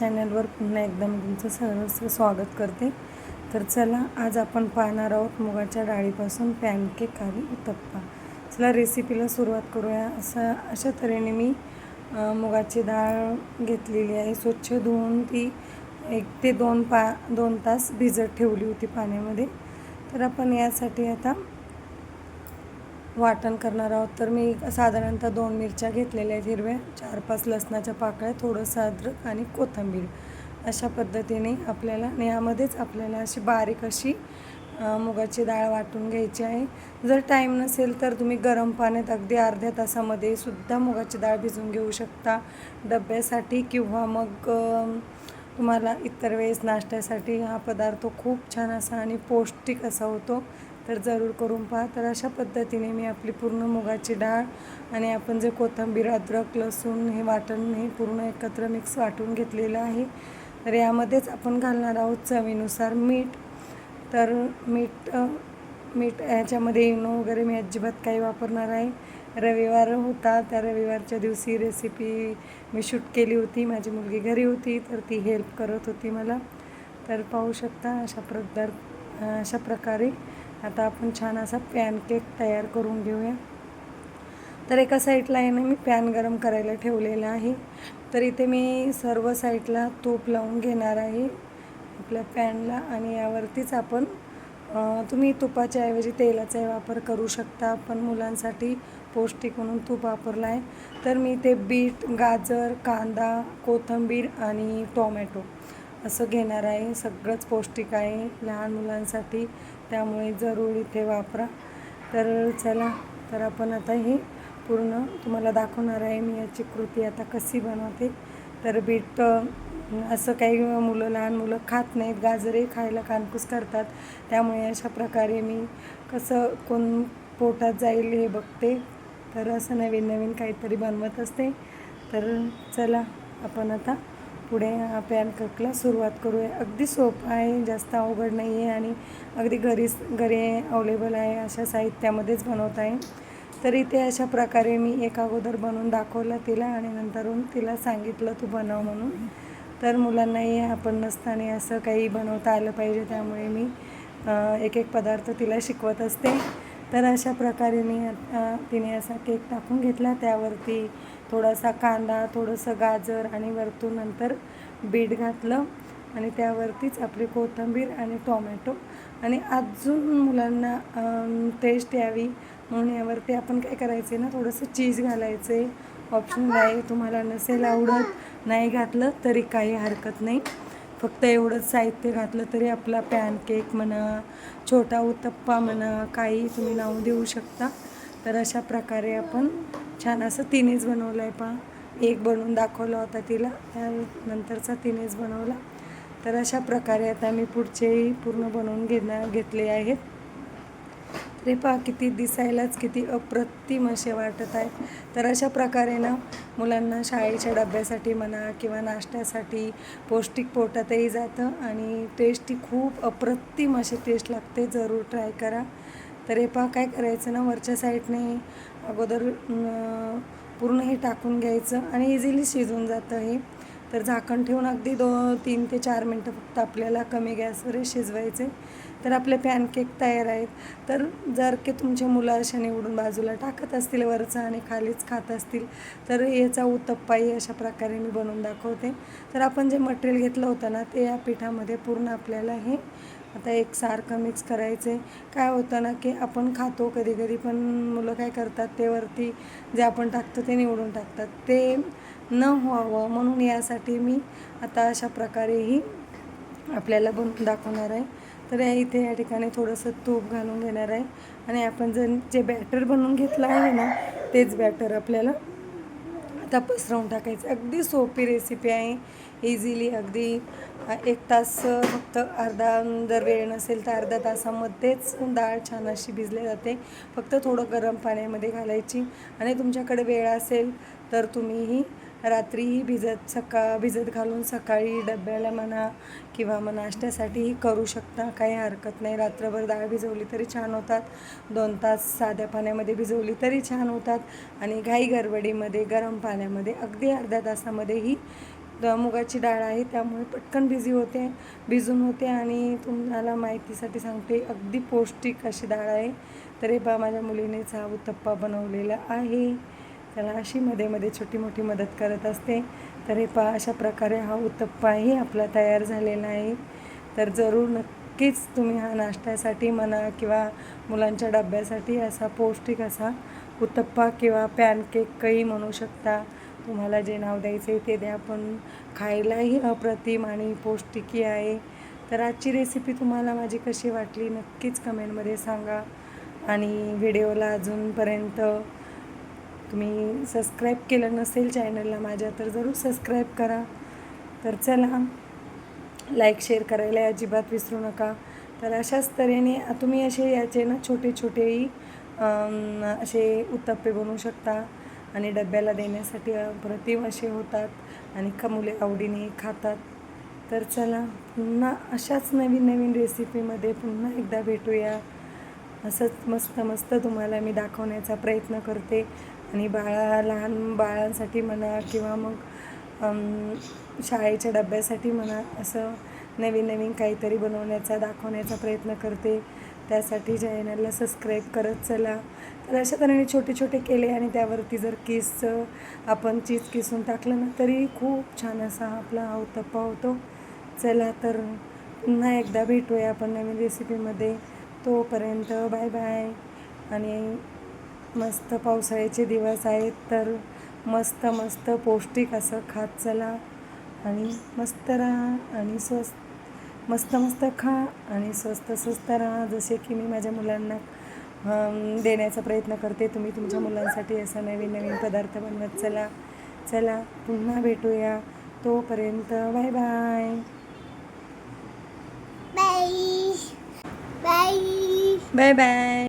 चॅनलवर पुन्हा एकदम तुमचं सहर्ष स्वागत करते. तर चला आज आपण पाहणार आहोत मुगाच्या डाळीपासून पॅनकेक आणि उत्तप्पा. चला रेसिपीला सुरुवात करूया. असं अशा तऱ्हेने मी मुगाची डाळ घेतलेली आहे. स्वच्छ धुवून ती एक ते दोन पा दोन तास भिजत ठेवली होती पाण्यामध्ये. तर आपण यासाठी आता वाटण करणार आहोत. तर मी साधारणतः दोन मिरच्या घेतलेल्या आहेत हिरव्या चार पाच लसणाच्या पाकळ्या थोडंसं अद्रक आणि कोथिंबीर. अशा पद्धतीने आपल्याला आणि यामध्येच आपल्याला अशी बारीक अशी मुगाची डाळ वाटून घ्यायची आहे. जर टाईम नसेल तर तुम्ही गरम पाण्यात अगदी अर्ध्या तासामध्ये सुद्धा मुगाची डाळ भिजून घेऊ शकता. डब्यासाठी किंवा मग तुम्हाला इतर वेळेस नाश्त्यासाठी हा पदार्थ खूप छान असा आणि पौष्टिक असा होतो. तर जरूर करून पहा. तर अशा पद्धतीने मी आपली पूर्ण मुगाची डाळ आणि आपण जे कोथिंबीर अद्रक लसूण हे वाटण हे पूर्ण एकत्र मिक्स वाटून घेतलेलं आहे. तर यामध्येच आपण घालणार आहोत चवीनुसार मीठ. तर मीठ मीठ ह्याच्यामध्ये इनो वगैरे मी अजिबात काही वापरणार आहे. रविवार होता त्या रविवारच्या दिवशी रेसिपी मी शूट केली होती. माझी मुलगी घरी होती तर ती हेल्प करत होती मला. तर पाहू शकता अशा प्रकार अशा प्रकारे आता आपण छान असा पॅनकेक तयार करून घेऊया. तर एका साईडला आहे ना मी पॅन गरम करायला ठेवलेलं आहे. तर इथे मी सर्व साईडला तूप लावून घेणार आहे आपल्या पॅनला आणि यावरतीच आपण तुम्ही तुपाच्या ऐवजी तेलाचाही वापर करू शकता. पण मुलांसाठी पौष्टिक म्हणून तूप वापरलं आहे तर मी ते बीट गाजर कांदा कोथिंबीर आणि टोमॅटो असं घेणार आहे. सगळंच पौष्टिक आहे लहान मुलांसाठी. त्यामुळे जरूर इथे वापरा. तर चला तर आपण आता हे पूर्ण तुम्हाला दाखवणार आहे मी याची कृती आता कशी बनवते. तर बीट असं काही मुलं लहान मुलं खात नाहीत गाजरही खायला कानपूस करतात. त्यामुळे अशा प्रकारे मी कसं कोण पोटात जाईल हे बघते. तर असं नवीन नवीन काहीतरी बनवत असते. तर चला आपण आता पुढे हा पॅनकेकला सुरुवात करूया. अगदी सोपं आहे जास्त अवघड नाही आहे आणि अगदी घरीच घरी अवेलेबल आहे अशा साहित्यामध्येच बनवत आहे. तर इथे अशा प्रकारे मी एक अगोदर बनवून दाखवलं तिला आणि नंतरून तिला सांगितलं तू बनव म्हणून. तर मुलांनाही आपण नसताना असं काही बनवता आलं पाहिजे त्यामुळे मी एक एक पदार्थ तिला शिकवत असते. तर अशा प्रकारे मी तिने असा केक टाकून घेतला. त्यावरती थोडासा कांदा थोडंसं गाजर आणि वरतून नंतर बीट घातलं आणि त्यावरतीच आपली कोथिंबीर आणि टोमॅटो. आणि अजून मुलांना टेस्ट यावी म्हणून यावरती आपण काय करायचे ना थोडंसं चीज घालायचं ऑप्शन ऑप्शनल आहे तुम्हाला नसेल आवडत नाही घातलं तरी काही हरकत नाही. फक्त एवढंच साहित्य घातलं तरी आपला पॅन केक म्हणा छोटा उत्तप्पा म्हणा काही तुम्ही नाव देऊ शकता. तर अशा प्रकारे आपण छान असं तिनेच बनवलं आहे पहा. एक बनवून दाखवला होता तिला. त्यानंतरचा तिनेच बनवला. तर अशा प्रकारे आता मी पुढचेही पूर्ण बनवून घेणार घेतले आहेत. रे पहा किती दिसायलाच किती अप्रतिम असे वाटत आहे तर अशा प्रकारे ना मुलांना शाळेच्या डब्यासाठी म्हणा किंवा नाश्त्यासाठी पौष्टिक पोटातही जातं आणि टेस्टी खूप अप्रतिम अशी टेस्ट लागते. जरूर ट्राय करा. तर हे पहा काय करायचं ना वरच्या साईडने अगोदर पूर्ण हे टाकून घ्यायचं आणि इझिली शिजून जातं हे. तर झाकण ठेवून अगदी दो तीन ते चार मिनटं फक्त आपल्याला कमी गॅसवर शिजवायचे तर आपले पॅनकेक तयार आहेत. तर जर की तुमचे मुलं अशा निवडून बाजूला टाकत असतील वरचं आणि खालीच खात असतील तर याचा उत्तप्पाही अशा प्रकारे मी बनवून दाखवते. तर आपण जे मटेरियल घेतलं होतं ना ते या पिठामध्ये पूर्ण आपल्याला हे आता एक सारखं मिक्स करायचे काय होतं ना की आपण खातो कधी कधी पण मुलं काय करतात ते वरती जे आपण टाकतो ते निवडून टाकतात. ते न व्हावं म्हणून यासाठी मी आता अशा प्रकारेही आपल्याला बनवून दाखवणार आहे. तर या इथे या ठिकाणी थोडंसं तूप घालून घेणार आहे. आणि आपण जर जे बॅटर बनवून घेतलं आहे ना तेच बॅटर आपल्याला आता पसरवून टाकायचं. अगदी सोपी रेसिपी आहे. इझिली अगदी एक तास फक्त अर्धा जर वेळ नसेल तर अर्ध्या तासामध्येच डाळ छान अशी भिजली जाते. फक्त थोडं गरम पाण्यामध्ये घालायची. आणि तुमच्याकडे वेळ असेल तर तुम्हीही रात्रीही भिजत सका भिजत घालून सकाळी डब्याला म्हणा किंवा मग नाश्त्यासाठीही करू शकता. काही हरकत नाही. रात्रभर डाळ भिजवली तरी छान होतात. दोन तास साध्या पाण्यामध्ये भिजवली तरी छान होतात. आणि घाई गरबडीमध्ये गरम पाण्यामध्ये अगदी अर्ध्या तासामध्येही मुगाची डाळ आहे त्यामुळे पटकन बिझी होते भिजून होते आणि तुम्हाला माहितीसाठी सांगते अगदी पौष्टिक अशी डाळ आहे. तरी बा माझ्या मुलीनेच हा उत्तप्पा बनवलेला आहे. त्याला अशी मध्ये मध्ये छोटी मोठी मदत करत असते. तर हे पहा अशा प्रकारे हा उत्तप्पाही आपला तयार झालेला आहे. तर जरूर नक्कीच तुम्ही हा नाश्त्यासाठी म्हणा किंवा मुलांच्या डब्यासाठी असा पौष्टिक असा उत्तप्पा किंवा पॅनकेकही म्हणू शकता. तुम्हाला जे नाव द्यायचं आहे ते द्या पण खायलाही अप्रतिम आणि पौष्टिकी आहे. तर आजची रेसिपी तुम्हाला माझी कशी वाटली नक्कीच कमेंटमध्ये सांगा. आणि व्हिडिओला अजूनपर्यंत तुम्ही सबस्क्राईब केलं नसेल चॅनलला माझ्या तर जरूर सबस्क्राईब करा. तर चला लाईक शेअर करायला अजिबात विसरू नका. तर अशाच तऱ्हेने तुम्ही असे याचे ना छोटे छोटेही असे उत्तप्पे बनवू शकता आणि डब्याला देण्यासाठी अप्रतिम असे होतात आणि का मुले आवडीने खातात. तर चला पुन्हा अशाच नवीन नवीन रेसिपीमध्ये पुन्हा एकदा भेटूया. असंच मस्त मस्त तुम्हाला मी दाखवण्याचा प्रयत्न करते. आणि बाळा लहान बाळांसाठी म्हणा किंवा मग शाळेच्या डब्यासाठी म्हणा असं नवीन नवीन काहीतरी बनवण्याचा दाखवण्याचा प्रयत्न करते. त्यासाठी चॅनलला सबस्क्राईब करत चला. तर अशा तऱ्हेने छोटे छोटे केले आणि त्यावरती जर किसचं आपण चीज किसून टाकलं ना तरी खूप छान असा आपला अवतप्पा होतो. चला तर पुन्हा एकदा भेटूया आपण नवीन रेसिपीमध्ये तोपर्यंत बाय बाय. आणि मस्त पावसाळ्याचे दिवस आहेत तर मस्त मस्त पौष्टिक असं खात चला आणि मस्त राहा आणि स्वस्त मस्त मस्त खा आणि स्वस्त स्वस्त राहा. जसे की मी माझ्या मुलांना देण्याचा प्रयत्न करते तुम्ही तुमच्या मुलांसाठी असं नवीन नवीन पदार्थ बनवत चला. चला पुन्हा भेटूया. तोपर्यंत bye bye. Bye. Bye bye.